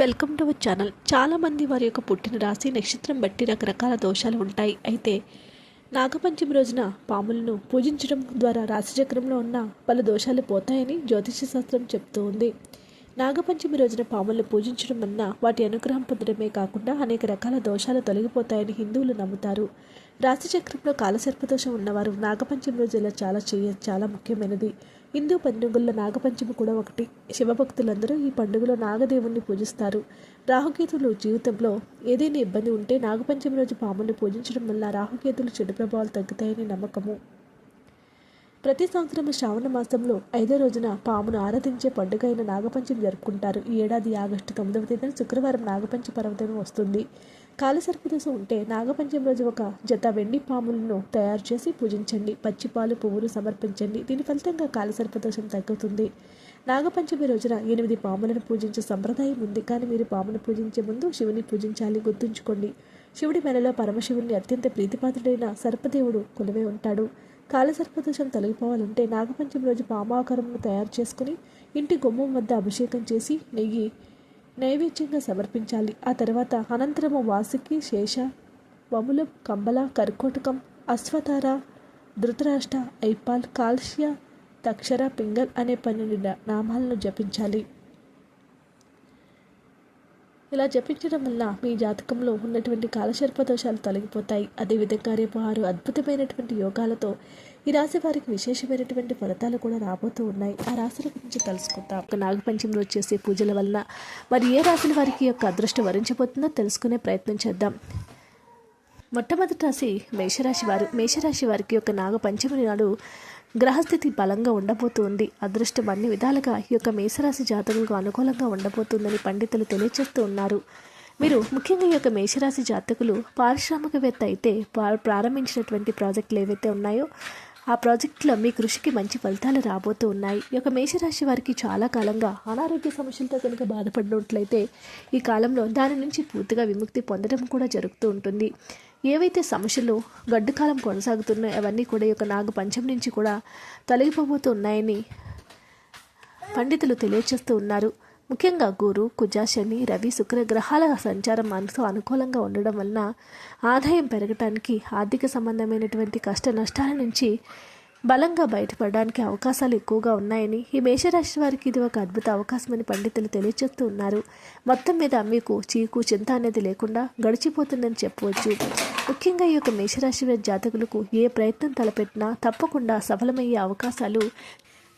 Welcome to our channel చాలామంది వారి యొక్క పుట్టిన రాశి నక్షత్రం బట్టి రకరకాల దోషాలు ఉంటాయి. అయితే నాగపంచమి రోజున పాములను పూజించడం ద్వారా రాశిచక్రంలో ఉన్న పలు దోషాలు పోతాయని జ్యోతిష శాస్త్రం చెప్తూ ఉంది. నాగపంచమి రోజున పాములను పూజించడం వలన వాటి అనుగ్రహం పొందడమే కాకుండా అనేక రకాల దోషాలు తొలగిపోతాయని హిందువులు నమ్ముతారు. రాశిచక్రంలో కాలసర్పదోషం ఉన్నవారు నాగపంచమి రోజు ఇలా చాలా చేయ చాలా ముఖ్యమైనది. హిందూ పండుగల్లో నాగపంచమి కూడా ఒకటి. శివభక్తులందరూ ఈ పండుగలో నాగదేవుణ్ణి పూజిస్తారు. రాహుకేతులు జీవితంలో ఏదైనా ఇబ్బంది ఉంటే నాగపంచమి రోజు పాముని పూజించడం వల్ల రాహుకేతులు చెడు ప్రభావాలు తగ్గుతాయని నమ్మకము. ప్రతి సంవత్సరం శ్రావణ మాసంలో ఐదో రోజున పామును ఆరాధించే పండుగ అయిన నాగపంచమి జరుపుకుంటారు. ఈ ఏడాది ఆగస్టు తొమ్మిదవ తేదీన శుక్రవారం నాగపంచ పర్వదినం వస్తుంది. కాలసర్పదోషం ఉంటే నాగపంచమి రోజు ఒక జత వెండి పాములను తయారు చేసి పూజించండి. పచ్చిపాలు పువ్వులు సమర్పించండి. దీని ఫలితంగా కాలసర్పదోషం తగ్గుతుంది. నాగపంచమి రోజున ఎనిమిది పాములను పూజించే సంప్రదాయం ఉంది. కానీ మీరు పామును పూజించే ముందు శివుని పూజించాలి. గుర్తుంచుకోండి. శివుడి మెడలో పరమశివుని అత్యంత ప్రీతిపాత్రుడైన సర్పదేవుడు కొలువై ఉంటాడు. కాలసర్పదోషం తొలగిపోవాలంటే నాగపంచమి రోజు పామాకారంను తయారు చేసుకుని ఇంటి గుమ్మం వద్ద అభిషేకం చేసి నెయ్యి నైవేద్యంగా సమర్పించాలి. ఆ తర్వాత అనంతరము వాసుకి శేష వములం కంబల కర్కోటకం అశ్వతార ధృతరాష్ట్ర ఐపాల్ కాల్ష్య తక్షర పింగల్ అనే పన్నెండు నామాలను జపించాలి. ఇలా జపించడం వల్ల మీ జాతకంలో ఉన్నటువంటి కాలశర్ప దోషాలు తొలగిపోతాయి. అదేవిధంగా రేపు ఆరు అద్భుతమైనటువంటి యోగాలతో ఈ రాశి వారికి విశేషమైనటువంటి ఫలితాలు కూడా రాబోతూ ఉన్నాయి. ఆ రాశుల గురించి తెలుసుకుందాం. ఒక నాగపంచమి రోజు చేసే పూజల వలన మరి ఏ రాశుల వారికి యొక్క అదృష్టం వరించబోతుందో తెలుసుకునే ప్రయత్నం చేద్దాం. మొట్టమొదటి రాశి మేషరాశి వారు. మేషరాశి వారికి యొక్క నాగపంచమి నాడు గ్రహస్థితి బలంగా ఉండబోతుంది అదృష్టం అన్ని విధాలుగా ఈ యొక్క మేషరాశి జాతకులకు అనుకూలంగా ఉండబోతుందని పండితులు తెలియజేస్తూ ఉన్నారు. మీరు ముఖ్యంగా ఈ యొక్క మేషరాశి జాతకులు పారిశ్రామికవేత్త అయితే ప్రారంభించినటువంటి ప్రాజెక్టులు ఏవైతే ఉన్నాయో ఆ ప్రాజెక్టులో మీ కృషికి మంచి ఫలితాలు రాబోతూ ఉన్నాయి. ఈ యొక్క మేషరాశి వారికి చాలా కాలంగా అనారోగ్య సమస్యలతో కనుక బాధపడినట్లయితే ఈ కాలంలో దాని నుంచి పూర్తిగా విముక్తి పొందడం కూడా జరుగుతూ ఉంటుంది. ఏవైతే సమస్యలు గడ్డు కాలం కొనసాగుతున్నాయో అవన్నీ కూడా ఈ యొక్క నాగ పంచం నుంచి కూడా తొలగిపోబోతూ ఉన్నాయని పండితులు తెలియజేస్తూ ఉన్నారు. ముఖ్యంగా గురు కుజ శని రవి శుక్ర గ్రహాల సంచారం మనసు అనుకూలంగా ఉండడం వలన ఆదాయం పెరగటానికి ఆర్థిక సంబంధమైనటువంటి కష్ట నష్టాల నుంచి బలంగా బయటపడడానికి అవకాశాలు ఎక్కువగా ఉన్నాయని ఈ మేషరాశి వారికి ఇది ఒక అద్భుత అవకాశమని పండితులు తెలియజేస్తూ ఉన్నారు. మొత్తం మీద మీకు చీకు చింత అనేది లేకుండా గడిచిపోతుందని చెప్పవచ్చు. ముఖ్యంగా ఈ యొక్క మేషరాశి వారి జాతకులకు ఏ ప్రయత్నం తలపెట్టినా తప్పకుండా సఫలమయ్యే అవకాశాలు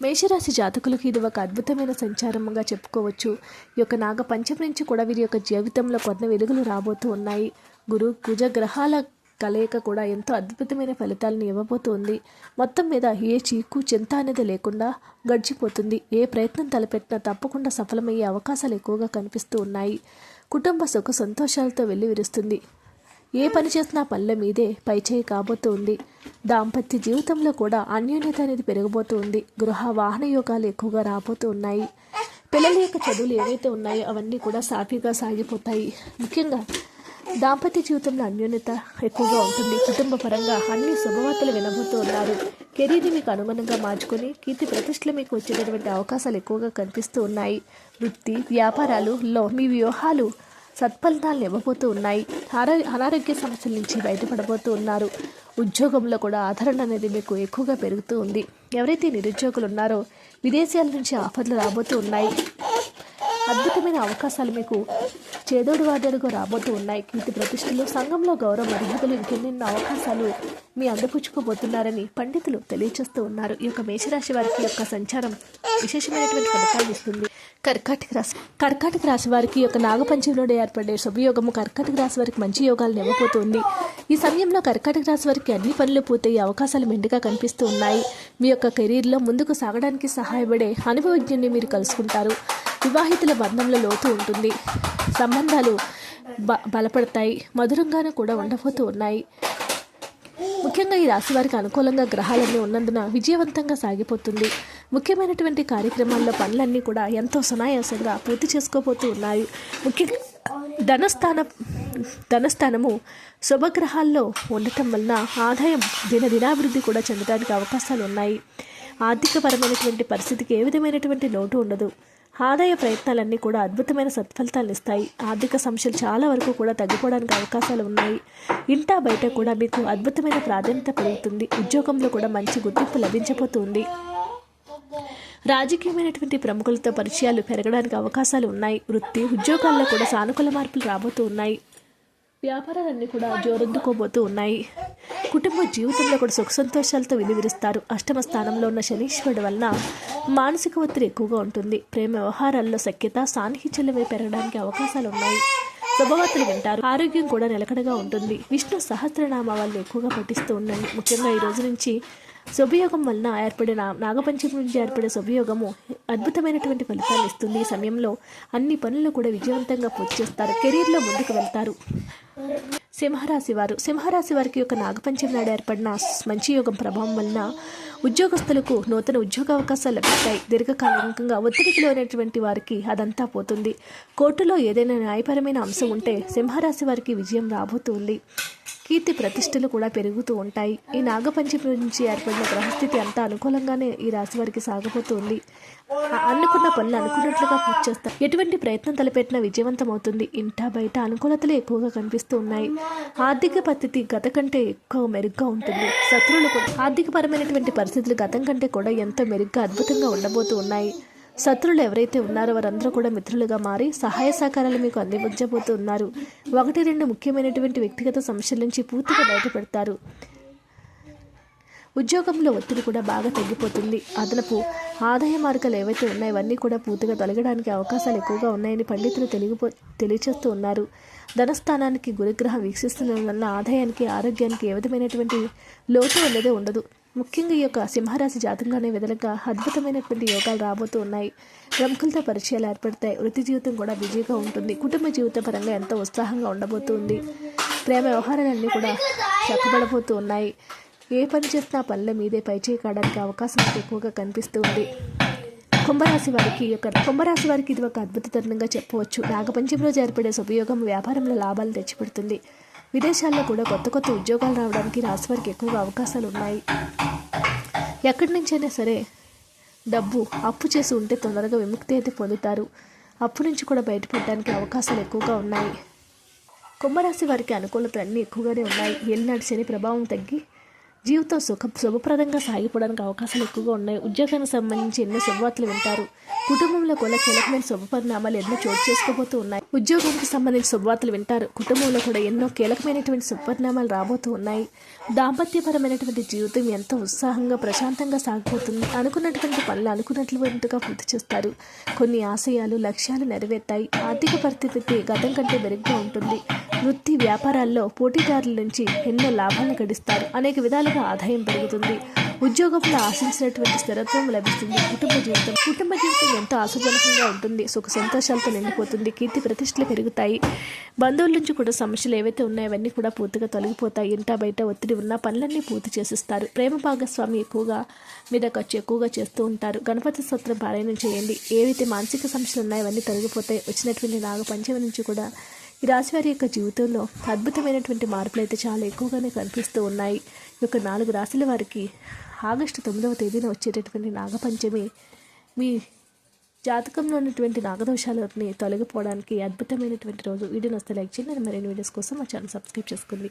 మేషరాశి జాతకులకు ఇది ఒక అద్భుతమైన సంచారంగా చెప్పుకోవచ్చు. ఈ యొక్క నాగపంచం నుంచి కూడా వీరి యొక్క జీవితంలో కొన్ని వెలుగులు రాబోతూ ఉన్నాయి. గురు కుజ గ్రహాల కలయిక కూడా ఎంతో అద్భుతమైన ఫలితాలను ఇవ్వబోతోంది. మొత్తం మీద ఏ చీకు చింత అనేది లేకుండా గడిచిపోతుంది. ఏ ప్రయత్నం తలపెట్టినా తప్పకుండా సఫలమయ్యే అవకాశాలు ఎక్కువగా కనిపిస్తూ ఉన్నాయి. కుటుంబ సుఖ సంతోషాలతో వెళ్ళి విరుస్తుంది ఏ పని చేసినా పళ్ళ మీదే పైచేయి కాబోతుంది. దాంపత్య జీవితంలో కూడా అన్యోన్యత అనేది పెరగబోతుంది గృహ వాహన యోగాలు ఎక్కువగా రాబోతూ ఉన్నాయి పిల్లల యొక్క చదువులు ఏవైతే ఉన్నాయో అవన్నీ కూడా సాఫీగా సాగిపోతాయి. ముఖ్యంగా దాంపత్య జీవితంలో అన్యోన్యత ఎక్కువగా ఉంటుంది. కుటుంబ పరంగా అన్ని శుభవార్తలు వినబోతూ ఉన్నారు. కెరీర్ని మీకు అనుగుణంగా మార్చుకొని కీర్తి ప్రతిష్టలు మీకు వచ్చేటటువంటి అవకాశాలు ఎక్కువగా కనిపిస్తూ ఉన్నాయి. వృత్తి వ్యాపారాలలో మీ వ్యూహాలు సత్ఫలితాలు ఇవ్వబోతూ ఉన్నాయి. ఆరో అనారోగ్య సమస్యల నుంచి బయటపడబోతూ ఉన్నారు. ఉద్యోగంలో కూడా ఆదరణ అనేది మీకు ఎక్కువగా పెరుగుతూ ఉంది. ఎవరైతే నిరుద్యోగులు ఉన్నారో విదేశాల నుంచి ఆఫర్లు రాబోతూ ఉన్నాయి. అద్భుతమైన అవకాశాలు మీకు చేదోడు వాదడుగా రాబోతూ ఉన్నాయి. కీర్తి ప్రతిష్టలు సంఘంలో గౌరవ మర్యాదలు ఇంకెన్నెన్నో అవకాశాలు మీ అందపుచ్చుకోబోతున్నారని పండితులు తెలియచేస్తూ ఉన్నారు. ఈ యొక్క మేషరాశి వారికి యొక్క సంచారం విశేషమైనటువంటి ఫలితాలు ఇస్తుంది. కర్కాటక రాశి కర్కాటక రాశి వారికి యొక్క నాగపంచమిలో ఏర్పడే శుభయోగము కర్కాటక రాశి వారికి మంచి యోగాలు ఇవ్వబోతోంది ఈ సమయంలో కర్కాటక రాశి వారికి అన్ని పనులు పూర్తయ్యే అవకాశాలు మెండుగా కనిపిస్తూ ఉన్నాయి. మీ యొక్క కెరీర్లో ముందుకు సాగడానికి సహాయపడే అనుభవజ్ఞుని మీరు కలుసుకుంటారు. వివాహితుల బంధంలో లోతు ఉంటుంది. సంబంధాలు బ బలపడతాయి. మధురంగాను కూడా ఉండబోతూ ఉన్నాయి. ముఖ్యంగా ఈ రాశి వారికి అనుకూలంగా గ్రహాలన్నీ ఉన్నందున విజయవంతంగా సాగిపోతుంది. ముఖ్యమైనటువంటి కార్యక్రమాల్లో పనులన్నీ కూడా ఎంతో సునాయాసంగా పూర్తి చేసుకోబోతూ ఉన్నాయి. ముఖ్యంగా ధనస్థాన ధనస్థానము శుభగ్రహాల్లో ఉండటం వలన ఆదాయం దినదినాభివృద్ధి కూడా చెందడానికి అవకాశాలు ఉన్నాయి. ఆర్థికపరమైనటువంటి పరిస్థితికి ఏ విధమైనటువంటి లోటు ఉండదు. ఆదాయ ప్రయత్నాలన్నీ కూడా అద్భుతమైన సత్ఫలితాలు ఇస్తాయి. ఆర్థిక సమస్యలు చాలా వరకు కూడా తగ్గిపోవడానికి అవకాశాలు ఉన్నాయి. ఇంటా బయట కూడా మీకు అద్భుతమైన ప్రాధాన్యత పెరుగుతుంది. ఉద్యోగంలో కూడా మంచి గుర్తింపు లభించబోతుంది. రాజకీయమైనటువంటి ప్రముఖులతో పరిచయాలు పెరగడానికి అవకాశాలు ఉన్నాయి. వృత్తి ఉద్యోగాల్లో కూడా సానుకూల మార్పులు రాబోతూ ఉన్నాయి. వ్యాపారాలన్నీ కూడా జోరందుకోబోతూ ఉన్నాయి. కుటుంబ జీవితంలో కూడా సుఖ సంతోషాలతో విలువిరుస్తారు. అష్టమ స్థానంలో ఉన్న శనీశ్వరుడు వలన మానసిక ఒత్తిడి ఎక్కువగా ఉంటుంది. ప్రేమ వ్యవహారాల్లో సఖ్యత సాన్నిహిత్యాలపై పెరగడానికి అవకాశాలు ఉన్నాయి. శుభవార్తలు వింటారు. ఆరోగ్యం కూడా నిలకడగా ఉంటుంది. విష్ణు సహస్రనామాలను ఎక్కువగా పఠిస్తూ ఉండండి. ముఖ్యంగా ఈ రోజు నుంచి శుభయోగం వలన ఏర్పడిన నాగపంచమి నుంచి ఏర్పడే శుభయోగము అద్భుతమైనటువంటి ఫలితాలు ఇస్తుంది. ఈ సమయంలో అన్ని పనులు కూడా విజయవంతంగా పూర్తి చేస్తారు. కెరీర్లో ముందుకు వెళ్తారు. సింహరాశి వారు సింహరాశి వారికి యొక్క నాగపంచమి నాడు ఏర్పడిన మంచి యోగం ప్రభావం వలన ఉద్యోగస్తులకు నూతన ఉద్యోగ అవకాశాలు లభిస్తాయి. దీర్ఘకాలికంగా ఒత్తిడికి లోనటువంటి వారికి అదంతా పోతుంది. కోర్టులో ఏదైనా న్యాయపరమైన అంశం ఉంటే సింహరాశి వారికి విజయం రాబోతుంది. కీర్తి ప్రతిష్టలు కూడా పెరుగుతూ ఉంటాయి. ఈ నాగపంచమి నుంచి ఏర్పడిన గ్రహస్థితి అంతా అనుకూలంగానే ఈ రాశి వారికి సాగబోతుంది. అనుకున్న పనులు అనుకున్నట్లుగా పూర్తి చేస్తారు. ఎటువంటి ప్రయత్నం తలపెట్టినా విజయవంతం అవుతుంది. ఇంటా బయట అనుకూలతలు ఎక్కువగా కనిపిస్తుంది ఉన్నాయి ఆర్థిక పరిస్థితి గత కంటే ఎక్కువ మెరుగ్గా ఉంటుంది. శత్రువులు ఆర్థికపరమైనటువంటి పరిస్థితులు గతం కంటే కూడా ఎంతో మెరుగ్గా అద్భుతంగా ఉండబోతూ ఉన్నాయి. శత్రులు ఎవరైతే ఉన్నారో వారందరూ కూడా మిత్రులుగా మారి సహాయ సహకారాలు మీకు అందించబోతూ ఉన్నారు ఒకటి రెండు ముఖ్యమైనటువంటి వ్యక్తిగత సమస్యల నుంచి పూర్తిగా బయటపెడతారు. ఉద్యోగంలో ఒత్తిడి కూడా బాగా తగ్గిపోతుంది. అదనపు ఆదాయ మార్గాలు ఏవైతే ఉన్నాయో అవన్నీ కూడా పూర్తిగా తొలగడానికి అవకాశాలు ఎక్కువగా ఉన్నాయని పండితులు తెలియపో తెలియచేస్తూ ఉన్నారు. ధనస్థానానికి గురుగ్రహం వీక్షిస్తున్న వల్ల ఆదాయానికి ఆరోగ్యానికి ఏ విధమైనటువంటి లోటు అనేది ఉండదు. ముఖ్యంగా ఈ యొక్క సింహరాశి జాతంగానే విధంగా అద్భుతమైనటువంటి యోగాలు రాబోతూ ఉన్నాయి. ప్రముఖులతో పరిచయాలు ఏర్పడతాయి. వృత్తి జీవితం కూడా బిజీగా ఉంటుంది. కుటుంబ జీవిత పరంగా ఎంతో ఉత్సాహంగా ఉండబోతుంది ప్రేమ వ్యవహారాలన్నీ కూడా చక్కబడబోతూ ఉన్నాయి. ఏ పని చేసినా పనుల మీదే పైచేయి కావడానికి అవకాశం ఎక్కువగా కనిపిస్తూ ఉంది. కుంభరాశి వారికి ఒక యొక్క కుంభరాశి వారికి ఇది ఒక అద్భుత తరుణంగా చెప్పవచ్చు. నాగపంచమిలో జరిపడే ఉపయోగం వ్యాపారంలో లాభాలు తెచ్చిపెడుతుంది. విదేశాల్లో కూడా కొత్త కొత్త ఉద్యోగాలు రావడానికి రాశి వారికి ఎక్కువగా అవకాశాలు ఉన్నాయి. ఎక్కడి నుంచైనా సరే డబ్బు అప్పు చేసి ఉంటే తొందరగా విముక్తి అయితే పొందుతారు. అప్పు నుంచి కూడా బయటపడడానికి అవకాశాలు ఎక్కువగా ఉన్నాయి. కుంభరాశి వారికి అనుకూలతలు అన్నీ ఎక్కువగానే ఉన్నాయి. ఏలినాటి శని ప్రభావం తగ్గి జీవితం సుఖ శుభప్రదంగా సాగిపోవడానికి అవకాశాలు ఎక్కువగా ఉన్నాయి. ఉద్యోగానికి సంబంధించి ఎన్నో శుభవార్తలు వింటారు. కుటుంబంలో కూడా కీలకమైన శుభ పరిణామాలు ఎన్నో చోటు చేసుకోబోతూ ఉన్నాయి. ఉద్యోగానికి సంబంధించి శుభవార్తలు వింటారు. కుటుంబంలో కూడా ఎన్నో కీలకమైనటువంటి శుభపరిణామాలు రాబోతూ ఉన్నాయి. దాంపత్యపరమైనటువంటి జీవితం ఎంతో ఉత్సాహంగా ప్రశాంతంగా సాగిపోతుంది. అనుకున్నటువంటి పనులు అనుకున్నట్లుగా పూర్తి చేస్తారు. కొన్ని ఆశయాలు లక్ష్యాలు నెరవేర్తాయి. ఆర్థిక పరిస్థితి గతం కంటే మెరుగ్గా ఉంటుంది. వృత్తి వ్యాపారాల్లో పోటీదారుల నుంచి ఎన్నో లాభాలు గడిస్తారు. అనేక విధాలుగా ఆదాయం పెరుగుతుంది. ఉద్యోగంలో ఆశించినటువంటి స్థిరత్వం లభిస్తుంది. కుటుంబ జీవితం కుటుంబ జీవితం ఎంతో ఆశాజనకంగా ఉంటుంది. సుఖ సంతోషాలతో నిండిపోతుంది. కీర్తి ప్రతిష్టలు పెరుగుతాయి. బంధువుల నుంచి కూడా సమస్యలు ఏవైతే ఉన్నాయో అవన్నీ కూడా పూర్తిగా తొలగిపోతాయి. ఇంట బయట ఒత్తిడి ఉన్న పనులన్నీ పూర్తి చేసిస్తారు. ప్రేమ భాగస్వామి ఎక్కువగా మీద ఖర్చు ఎక్కువగా చేస్తూ ఉంటారు. గణపతి స్తోత్రం పారాయణం చేయండి. ఏవైతే మానసిక సమస్యలు ఉన్నాయో అవన్నీ తొలగిపోతాయి. వచ్చినటువంటి నాగపంచమి నుంచి కూడా ఈ రాశి వారి యొక్క జీవితంలో అద్భుతమైనటువంటి మార్పులు అయితే చాలా ఎక్కువగానే కనిపిస్తూ ఉన్నాయి. ఈ యొక్క నాలుగు రాశుల వారికి ఆగస్టు తొమ్మిదవ తేదీన వచ్చేటటువంటి నాగపంచమి మీ జాతకంలో ఉన్నటువంటి నాగదోషాలని తొలగిపోవడానికి అద్భుతమైనటువంటి రోజు. వీడియోని వస్తే లైక్ చేయండి మరిన్ని వీడియోస్ కోసం మా ఛానల్ సబ్స్క్రైబ్ చేసుకోండి.